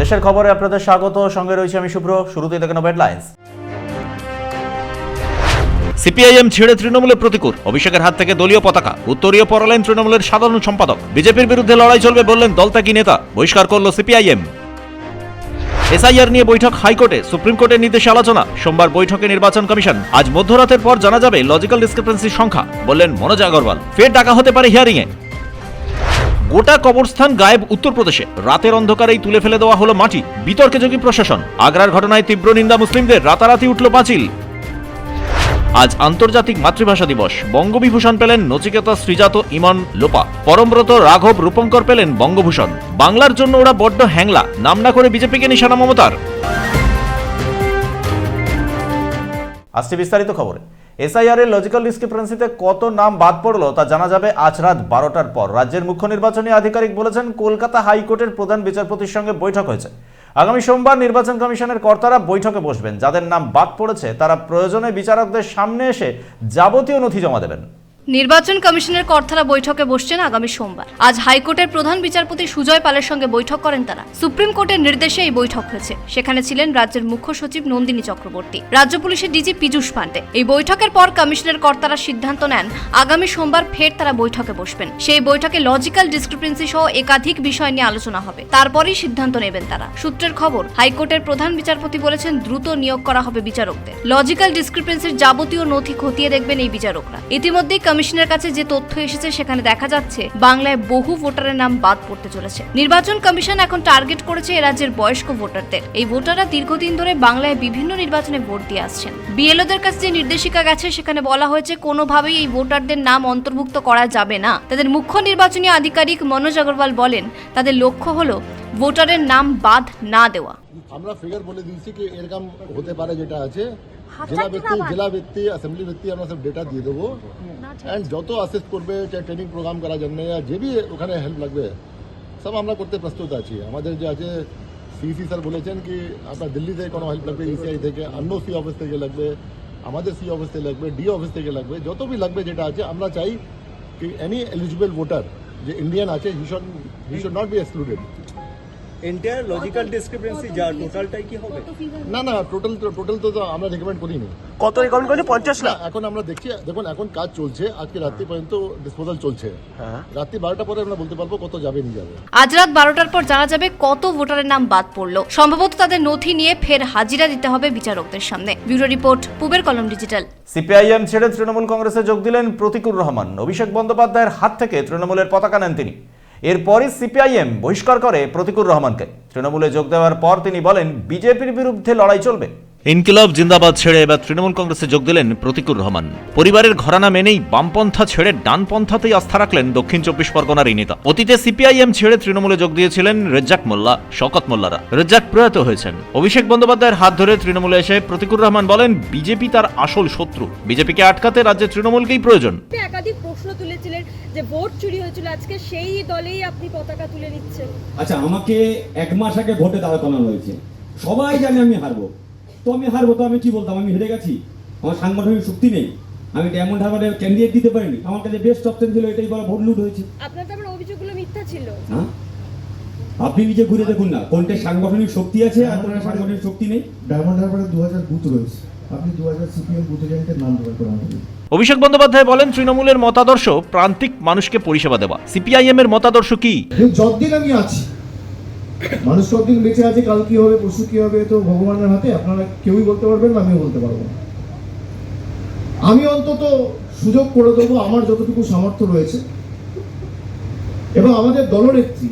দেশের খবরে আপনাদের স্বাগত। সঙ্গে রয়েছে আমি শুভ্র। শুরুতেই দেখেন হেডলাইন্স সিপিআইএম ছেড়ে তৃণমূলের প্রতিকূল। অভিষেকের হাত থেকে দলীয় পতাকা। উত্তরীয় পড়ালেন তৃণমূলের সাধারণ সম্পাদক। বিজেপির বিরুদ্ধে লড়াই চলবে বললেন দলত্যাগী নেতা। বহিষ্কার করল সিপিআইএম। এসআইআর নিয়ে বৈঠক হাইকোর্টে। সুপ্রিম কোর্টের নির্দেশে আলোচনা। সোমবার বৈঠকে নির্বাচন কমিশন। আজ মধ্যরাতের পর জানা যাবে লজিক্যাল ডিসক্রিপেন্সির সংখ্যা, বললেন মনোজ আগরওয়াল। ফের ডাকা হতে পারে হিয়ারিংয়ে। গোটা কবরস্থান গায়েব উত্তরপ্রদেশে। রাতের অন্ধকারেই তুলে ফেলে দেওয়া হলো মাটি। বিতর্কে যোগী প্রশাসন। আগ্রার ঘটনায় তীব্র নিন্দা মুসলিমদের। রাতারাতি উঠল পাঁচিল। আজ আন্তর্জাতিক মাতৃভাষা দিবস। বঙ্গবিভূষণ পেলেন নচিকেতা শ্রীজাত ইমন লোপা। পরমব্রত রাঘব রূপঙ্কর পেলেন বঙ্গভূষণ। বাংলার জন্য ওরা বড্ড হ্যাংলা। নাম না করে বিজেপিকে নিশানা মমতার। আসছে বিস্তারিত খবরে। এসআইআর এর লজিক্যাল ডিসক্রিপেন্সিতে কত নাম বাদ পড়ল তা জানা যাবে আজ রাত বারোটার পর। রাজ্যের মুখ্য নির্বাচনী আধিকারিক বলেছেন, কলকাতা হাইকোর্টের প্রধান বিচারপতির সঙ্গে বৈঠক হয়েছে। আগামী সোমবার নির্বাচন কমিশনের কর্তারা বৈঠকে বসবেন। যাদের নাম বাদ পড়েছে, তারা প্রয়োজনে বিচারকদের সামনে এসে যাবতীয় নথি জমা দেবেন। নির্বাচন কমিশনের কর্তারা বৈঠকে বসছেন আগামী সোমবার। আজ হাইকোর্টের প্রধান বিচারপতি সুজয় পালের সঙ্গে বৈঠক করেন তারা। সুপ্রিম কোর্টের নির্দেশে এই বৈঠক হয়েছে। সেখানে ছিলেন রাজ্যের মুখ্য সচিব নন্দিনী চক্রবর্তী। রাজ্য পুলিশের ডিজি পীযূষ পান্ডে। এই বৈঠকের পর কমিশনের কর্তারা সিদ্ধান্ত নেন, আগামী সোমবার ফের তারা বৈঠকে বসবেন। সেই বৈঠকে লজিক্যাল ডিসক্রিপেন্সি সহ একাধিক বিষয় নিয়ে আলোচনা হবে। তারপরেই সিদ্ধান্ত নেবেন তারা। সূত্রের খবর, হাইকোর্টের প্রধান বিচারপতি বলেছেন দ্রুত নিয়োগ করা হবে বিচারকদের। লজিক্যাল ডিসক্রিপেন্সির যাবতীয় নথি খতিয়ে দেখবেন এই বিচারকরা। ইতিমধ্যেই কমিশনের কাছে যে তথ্য এসেছে সেখানে দেখা যাচ্ছে বাংলায় বহু ভোটারের নাম বাদ পড়তে চলেছে। নির্বাচন কমিশন এখন টার্গেট করেছে রাজ্যের বয়স্ক ভোটারদের। এই ভোটাররা দীর্ঘদিন ধরে বাংলায় বিভিন্ন নির্বাচনে ভোট দিয়ে আসছেন। বিএলওদের কাছে যে নির্দেশিকা গেছে সেখানে বলা হয়েছে কোনোভাবেই এই ভোটারদের নাম অন্তর্ভুক্ত করা যাবে না। তাদের মুখ্য নির্বাচনী আধিকারিক মনোজ আগরওয়াল বলেন, তাদের লক্ষ্য হলো ভোটারের নাম বাদ না দেওয়া। আমরা ফিগার বলে দিয়েছি কি এরকম হতে পারে যেটা আছে। জেলা ব্যক্তি জেলা ব্যক্তি অ্যাসেম্বলি ব্যক্তি আমরা সব ডেটা দিয়ে দেবো অ্যান্ড যত অ্যাসেস করবে চাই ট্রেনিং প্রোগ্রাম করার জন্য যে বি ওখানে হেল্প লাগবে সব আমরা করতে প্রস্তুত আছি আমাদের যে আছে সিসি স্যার বলেছেন কি আপনার দিল্লি থেকে কোনো হেল্প লাগবে ইসিআই থেকে অন্য সি অফিস থেকে লাগবে আমাদের সি অফিস থেকে লাগবে ডি অফিস থেকে লাগবে যত বি লাগবে যেটা আছে আমরা চাই কি এনি এলিজিবল ভোটার যে ইন্ডিয়ান আছে he should he should not be excluded entire logical discrepancy যা টোটালটাই কি হবে? না না টোটাল টোটাল তো আমরা রেকমেন্ড করিনি। কত রেকর্ড করছে? পঞ্চাশ না এখন আমরা দেখছি দেখুন এখন কাজ চলছে আজকে রাত্রি পর্যন্ত ডিসপোজাল চলছে। হ্যাঁ। রাত্রি বারোটা পরে আমরা বলতে পারব কত যাবে নিয়ে যাবে। আজ রাত বারোটার পর জানা যাবে কত ভোটারের নাম বাদ পড়ল। সম্ভবত তাদের নথি নিয়ে ফের হাজিরা দিতে হবে বিচারকদের সামনে। ব্যুরো রিপোর্ট পুবের কলম ডিজিটাল। সিপিআইএম ছেড়ে তৃণমূল কংগ্রেসে যোগ দিলেন প্রতিকুর রহমান। অভিষেক বন্দ্যোপাধ্যায়ের হাত থেকে তৃণমূলের পতাকা নেন তিনি। এরপরই সিপিআইএম বহিষ্কার করে প্রতিকুর রহমানকে। তৃণমূলে যোগ দেওয়ার পর তিনি বলেন, বিজেপির বিরুদ্ধে লড়াই চলবে। ইনকিলাব জিন্দাবাদ ছেড়ে এবার তৃণমূল কংগ্রেসে যোগ দিলেন প্রতিকুর রহমান। পরিবারের ঘরানা মেনেই বামপন্থা ছেড়ে ডানপন্থাতেই আস্থা রাখলেন দক্ষিণ চব্বিশ পরগনার এই নেতা। অতীতে সিপিআইএম ছেড়ে তৃণমূলে যোগ দিয়েছিলেন রেজ্জাক মোল্লা শকত মোল্লারা। রেজ্জাক প্রয়াত হয়েছেন। অভিষেক বন্দ্যোপাধ্যায়ের হাত ধরে তৃণমূলে এসে প্রতিকুর রহমান বলেন বিজেপি তার আসল শত্রু। বিজেপিকে আটকাতে রাজ্যে তৃণমূলকেই প্রয়োজন। একাধিক প্রশ্ন তুলেছিলেন যে ভোট চুরি হয়েছিল আজকে সেই দলেই আপনি পতাকা তুলে নিচ্ছেন। আচ্ছা আমাকে এক মাস আগে ভোটে দাঁড় করানো হয়েছে। সবাই জানে আমি হারবো। তো আমি হারবো তো আমি কি বলতাম? আমি হেরে গেছি। আমার সাংগঠনিক শক্তি নেই। আমি ডায়মন্ড হারবারে ক্যান্ডিডেট দিতে পারিনি। আমার কাছে বেস্ট অপশন ছিল এটাই বলা ভোট লুট হয়েছে। আপনার তো আমার অভিযোগগুলো মিথ্যা ছিল। হ্যাঁ? আপনি নিজে ঘুরে দেখুন না। কোনটা সাংগঠনিক শক্তি আছে আর কোনটা সাংগঠনিক শক্তি নেই। ডায়মন্ড হারবারে দু হাজার বুথ রয়েছে। আপনি দু হাজার সিপিএম বুথ এজেন্টের নাম জোগাড় করে দিন। অভিষেক বন্দ্যোপাধ্যায় বলেন তৃণমূলের মতাদর্শ প্রান্তিক মানুষকে পরিষেবা দেওয়া। সিপিআইএম এর মতাদর্শ কি? যতদিন আমি আছি মানুষ যতদিন বেঁচে আছে, কাল কি হবে পশু কি হবে, তো ভগবানের হাতে আপনারা কেউই বলতে পারবেন না, আমিও বলতে পারব আমি অন্তত সুযোগ করে দেবো, আমার যতটুকু সামর্থ্য রয়েছে। এবং আমাদের দলনেত্রী,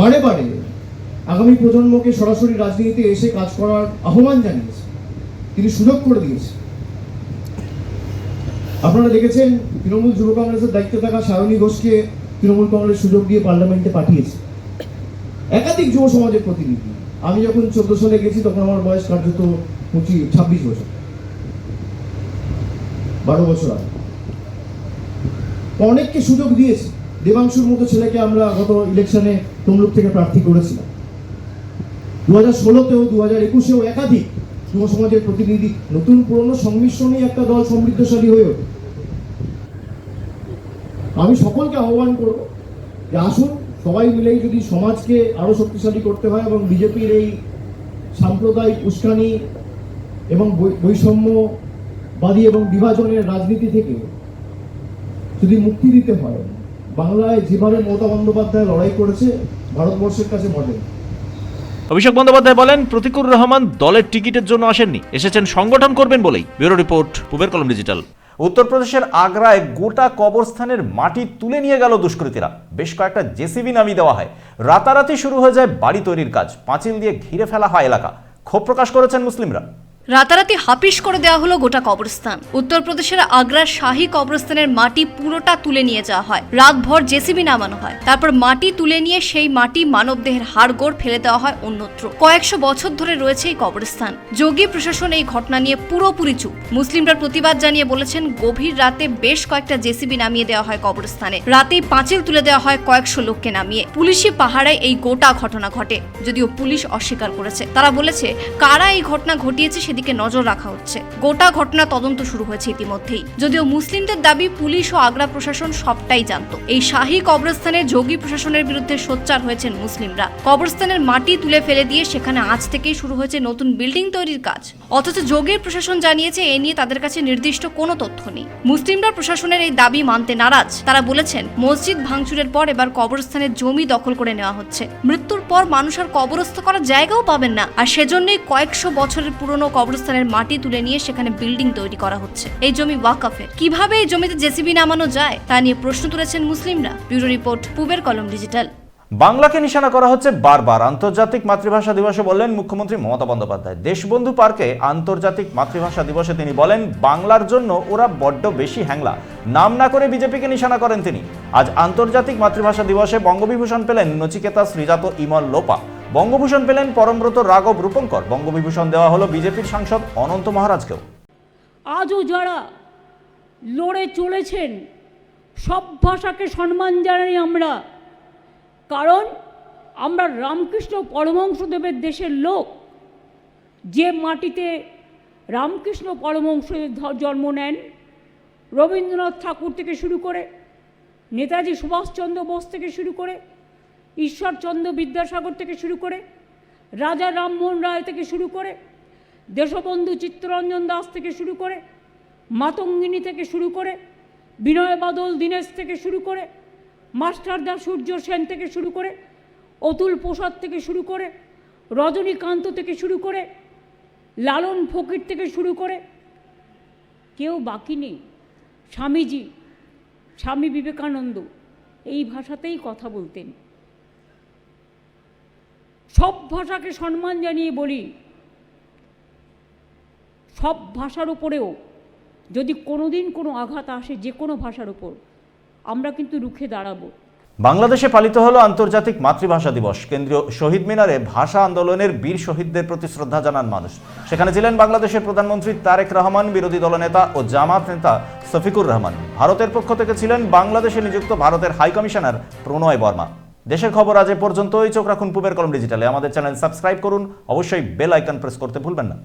বারে বারে আগামী প্রজন্মকে সরাসরি রাজনীতিতে এসে কাজ করার আহ্বান জানিয়েছে। তিনি সুযোগ করে দিয়েছে। আপনারা দেখেছেন তৃণমূল যুব কংগ্রেসের দায়িত্বে থাকা সায়নী ঘোষকে তৃণমূল কংগ্রেস সুযোগ দিয়ে পার্লামেন্টে পাঠিয়েছে। একাধিক যুব সমাজের প্রতিনিধি। আমি যখন চোদ্দ সালে গেছি, তখন আমার বয়স কার্যত পঁচিশ ছাব্বিশ বছর। বারো বছর আগে। অনেককে সুযোগ দিয়েছে। দেবাংশুর মতো ছেলেকে আমরা গত ইলেকশনে তমলুক থেকে প্রার্থী করেছিলাম। দু হাজার ষোলোতেও দু হাজার একুশেও একাধিক যুব সমাজের প্রতিনিধি নতুন পুরনো সংমিশ্রণেই একটা দল সমৃদ্ধশালী হয়ে ওঠে। আমি সকলকে আহ্বান করব যে আসুন, সবাই মিলেই যদি সমাজকে আরও শক্তিশালী করতে হয় এবং বিজেপির এই সাম্প্রদায়িক উস্কানি এবং বৈষম্যবাদী এবং বিভাজনের রাজনীতি থেকে যদি মুক্তি দিতে হয়, বাংলায় যেভাবে মমতা বন্দ্যোপাধ্যায় লড়াই করেছে, ভারতবর্ষের কাছে মডেল অভিষেক বন্দ্যোপাধ্যায় বলেন, প্রতিকুর রহমান দলের টিকিটের জন্য আসেননি, এসেছেন সংগঠন করবেন বলেই। ব্যুরো রিপোর্ট, পুবের কলম ডিজিটাল। উত্তরপ্রদেশের আগ্রায় গোটা কবরস্থানের মাটি তুলে নিয়ে গেল দুষ্কৃতীরা। বেশ কয়েকটা জেসিবি নামিয়ে দেওয়া হয়। রাতারাতি শুরু হয়ে যায় বাড়ি তৈরির কাজ। পাঁচিল দিয়ে ঘিরে ফেলা হয় এলাকা। ক্ষোভ প্রকাশ করেছেন মুসলিমরা। রাতারাতি হাপিস করে দেওয়া হলো গোটা কবরস্থান। উত্তরপ্রদেশের আগ্রার শাহী কবরস্থানের মাটি পুরোটা তুলে নিয়ে যাওয়া হয়। রাতভর জেসিবি নামানো হয়। তারপর মাটি তুলে নিয়ে সেই মাটি মানবদেহের হাড়গোড় ফেলে দেওয়া হয় অন্যত্র। কয়েকশো বছর ধরে রয়েছে এই কবরস্থান। যোগী প্রশাসন এই ঘটনা নিয়ে পুরোপুরি চুপ। মুসলিমরা প্রতিবাদ জানিয়ে বলেছেন, গভীর রাতে বেশ কয়েকটা জেসিবি নামিয়ে দেওয়া হয় কবরস্থানে। রাতেই পাঁচিল তুলে দেওয়া হয় কয়েকশো লোককে নামিয়ে। পুলিশি পাহাড়ে এই গোটা ঘটনা ঘটে। যদিও পুলিশ অস্বীকার করেছে। তারা বলেছে, কারা এই ঘটনা ঘটিয়েছে সেদিকে নজর রাখা হচ্ছে। গোটা ঘটনা তদন্ত শুরু হয়েছে ইতিমধ্যেই। যদিও মুসলিমদের দাবি পুলিশ ও আগ্রা প্রশাসন সবটাই জানত। এই শাহী কবরস্থানে যোগী প্রশাসনের বিরুদ্ধে সোচ্চার হয়েছেন মুসলিমরা। কবরস্থানের মাটি তুলে ফেলে দিয়ে সেখানে আজ থেকেই শুরু হয়েছে নতুন বিল্ডিং তৈরির কাজ। অথচ যোগীর প্রশাসন জানিয়েছে, এ নিয়ে তাদের কাছে নির্দিষ্ট কোনো তথ্য নেই। মুসলিমরা প্রশাসনের এই দাবি মানতে নারাজ। তারা বলেছেন, মসজিদ ভাঙচুরের পর এবার কবরস্থানের জমি দখল করে নেওয়া হচ্ছে। মৃত্যুর পর মানুষ আর কবরস্থ করার জায়গাও পাবেন না। আর সেজন্যই কয়েকশো বছরের পুরনো কবরস্থানের মাটি তুলে নিয়ে সেখানে বিল্ডিং তৈরি করা হচ্ছে। এই জমি ওয়াকাফের কীভাবে এই জমিতে জেসিবি নামানো যায়, তা নিয়ে প্রশ্ন তুলেছেন মুসলিমরা। ব্যুরো রিপোর্ট, পুবের কলম ডিজিটাল। বাংলাকে নিশানা করা হচ্ছে বারবার। আন্তর্জাতিক মাতৃভাষা দিবসে বললেন মুখ্যমন্ত্রী মমতা বন্দ্যোপাধ্যায়। দেশবন্ধু পার্কে আন্তর্জাতিক মাতৃভাষা দিবসে তিনি বলেন, বাংলার জন্য ওরা বড্ড বেশি হ্যাংলা। নাম না করে বিজেপিকে নিশানা করেন তিনি। আজ আন্তর্জাতিক মাতৃভাষা দিবসে বঙ্গবিভূষণ পেলেন নচিকেতা শ্রীজাত ইমল লোপা। বঙ্গভূষণ পেলেন পরমব্রত রাঘব রূপঙ্কর। বঙ্গবিভূষণ দেওয়া হলো বিজেপির সাংসদ অনন্ত মহারাজকেও। আজও যারা লড়ে চলেছেন, সব ভাষাকে সম্মান জানাই আমরা। কারণ আমরা রামকৃষ্ণ পরমহংসদেবের দেশের লোক। যে মাটিতে রামকৃষ্ণ পরমহংসদেব জন্ম নেন, রবীন্দ্রনাথ ঠাকুর থেকে শুরু করে নেতাজি সুভাষচন্দ্র বোস থেকে শুরু করে ঈশ্বরচন্দ্র বিদ্যাসাগর থেকে শুরু করে, রাজা রামমোহন রায় থেকে শুরু করে, দেশবন্ধু চিত্তরঞ্জন দাস থেকে শুরু করে, মাতঙ্গিনী থেকে শুরু করে, বিনয় বাদল দীনেশ থেকে শুরু করে মাস্টারদা সূর্য সেন থেকে শুরু করে, অতুল প্রসাদ থেকে শুরু করে, রজনীকান্ত থেকে শুরু করে, লালন ফকির থেকে শুরু করে, কেউ বাকি নেই। স্বামীজি, স্বামী বিবেকানন্দ, এই ভাষাতেই কথা বলতেন। সব ভাষাকে সম্মান জানিয়ে বলি, সব ভাষার উপরেও যদি কোনোদিন কোনো আঘাত আসে যে কোনো ভাষার উপর, আমরা কিন্তু রুখে দাঁড়াবো। বাংলাদেশে পালিত হলো আন্তর্জাতিক মাতৃভাষা দিবস। কেন্দ্রীয় শহীদ মিনারে ভাষা আন্দোলনের বীর শহীদদের প্রতি শ্রদ্ধা জানান মানুষ। সেখানে ছিলেন বাংলাদেশের প্রধানমন্ত্রী তারেক রহমান, বিরোধী দলনেতা ও জামাত নেতা শফিকুর রহমান। ভারতের পক্ষ থেকে ছিলেন বাংলাদেশে নিযুক্ত ভারতের হাই কমিশনার প্রণয় বর্মা। দেশের খবর আজ এ পর্যন্তই। চোখ রাখুন পুবের কলম ডিজিটালে। আমাদের চ্যানেল সাবস্ক্রাইব করুন। অবশ্যই বেল আইকন প্রেস করতে ভুলবেন না।